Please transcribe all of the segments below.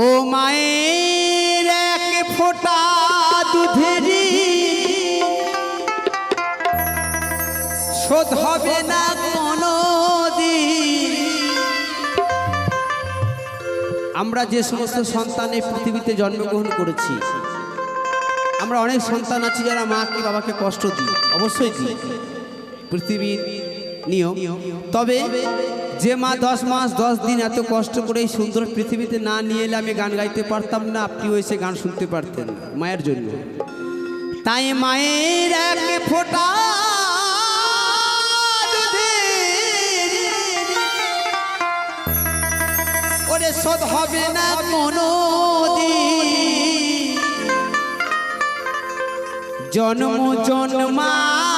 ও মায়ের এক ফোঁটা দুধেরি শোধ হবে না কোনো আমরা যে সমস্ত সন্তান পৃথিবীতে জন্মগ্রহণ করেছি, আমরা অনেক সন্তান আছি যারা মাকে বাবাকে কষ্ট দিই, অবশ্যই দিই। পৃথিবীর নিয়ম। তবে যে মা দশ মাস, দশ দিন এত কষ্ট করে এই সুন্দর পৃথিবীতে না নিয়ে এলে আমি গান গাইতে পারতাম না আপনিও এসে গান শুনতে পারতেন মায়ের জন্য। তাই মায়ের এক ফোঁটা ওরে হবে না কোনো জন্ম জন্মান্তরে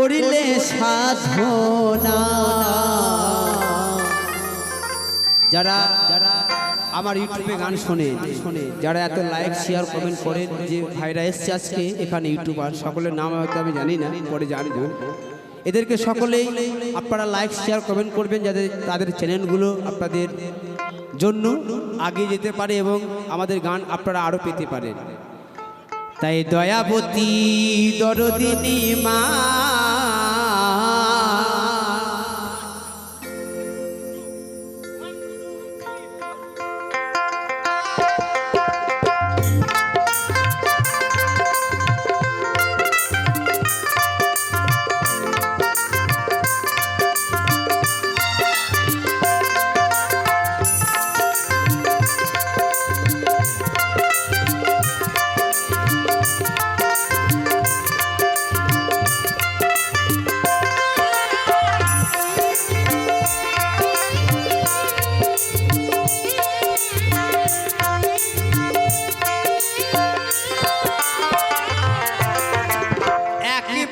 করিলে সাধনা। যারা যারা আমার ইউটিউবে গান শোনে শোনে যারা এত লাইক শেয়ার কমেন্ট করে যে ভাইরা এসছে আজকে এখানে ইউটিউবার, সকলের নাম হয়তো আমি জানি না, পরে জানব। এদেরকে সকলেই আপনারা লাইক শেয়ার কমেন্ট করবেন যাতে তাদের চ্যানেলগুলো আপনাদের জন্য আগে যেতে পারে এবং আমাদের গান আপনারা আরও পেতে পারেন। তাই দয়াবতী দরদিনী মা।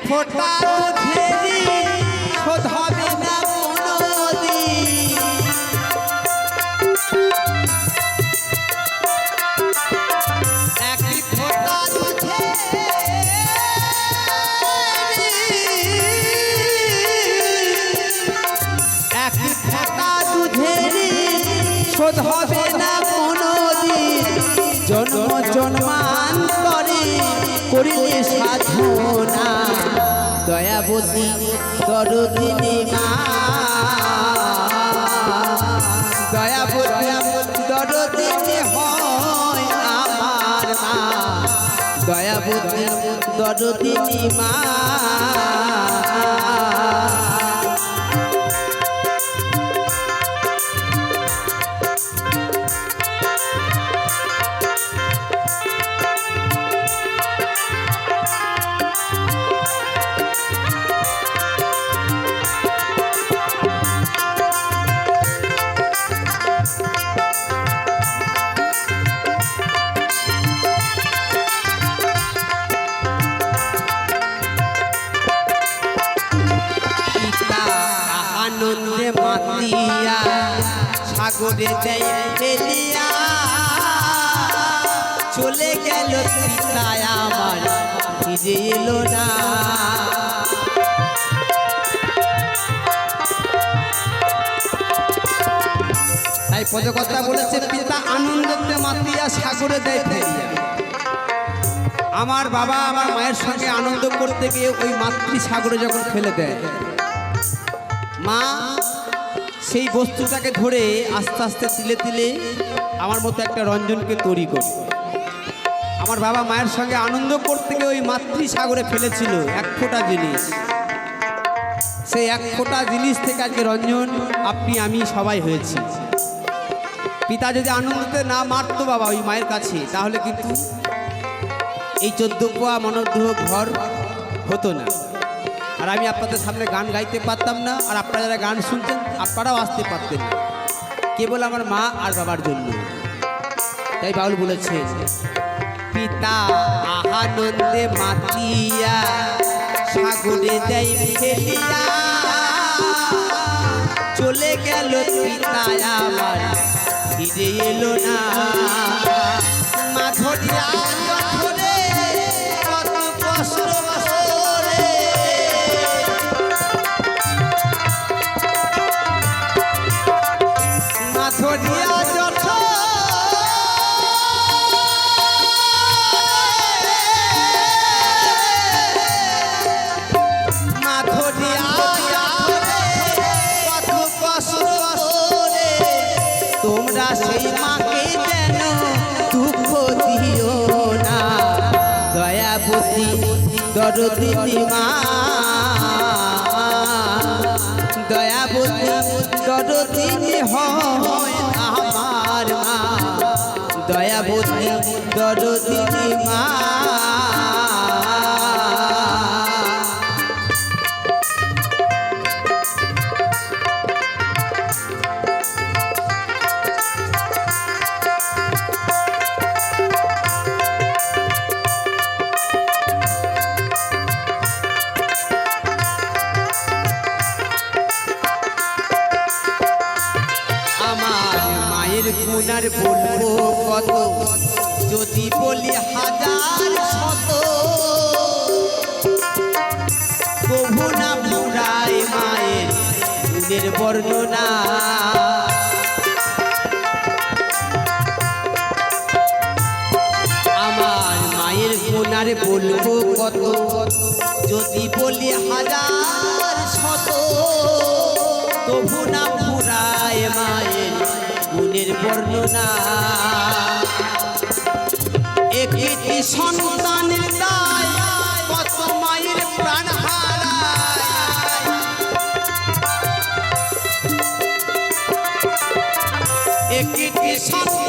ফোঁটা দুধেরি শোধ হবে না শোধ হবে দয়াবতী দরদিনী মা। দয়াবতী দরদিনী হয় আমার মা। দয়াবতী মা। আনন্দে মাতিয়া, সাগরে দেয় চলে গেল পিতা আমার, ফিরে এলো না। তাই পদকর্তা বলেছে, পিতা আনন্দতে মাতিয়া, সাগরে দেয় আমার বাবা আমার মায়ের সঙ্গে আনন্দ করতে গিয়ে ওই মাতৃ সাগরে যখন ফেলে দেয়, মা সেই বস্তুটাকে ধরে আস্তে আস্তে তিলে তিলে আমার মতো একটা রঞ্জনকে তৈরি করে। আমার বাবা মায়ের সঙ্গে আনন্দ করতে গিয়ে ওই মাতৃ সাগরে ফেলেছিল এক ফোঁটা জিনিস। সেই এক ফোঁটা জিনিস থেকে আজকে রঞ্জন, আপনি, আমি সবাই হয়েছি। পিতা যদি আনন্দতে না মারতো বাবা ওই মায়ের কাছে, তাহলে কিন্তু এই চোদ্দ পোয়া মনোগ্রহ ঘর হতো না। আর আমি আপনাদের সামনে গান গাইতে পারতাম না, আর আপনারা যারা গান শুনতেন, আপনারাও আসতে পারতেন কেবল আমার মা আর বাবার জন্য। তাই বাউল বলেছে, পিতা আনন্দে মাতিয়া, সাগরে দেয় চলে গেল পিতা আমার, ফিরে এলো না। মাধরিয়া ধরে দয়াবতী দরদিনী মা দয়াবতী দরদিনী হয় আমার মা। দয়াবতী দরদিনী মা গুণার বলব কত? যদি বলি হাজার শত, তবু না পুরায় মায়ের গুণের বর্ণনা। আমার মায়ের গুণার বলব কত? যদি বলি হাজার শত, তবু না পুরায় মায়ের গুণের বর্ণনা। একটি সন্তানের দায় কত একটি সন্তানের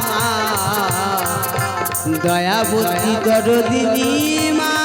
মা দয়াবতী দরদিনী মা।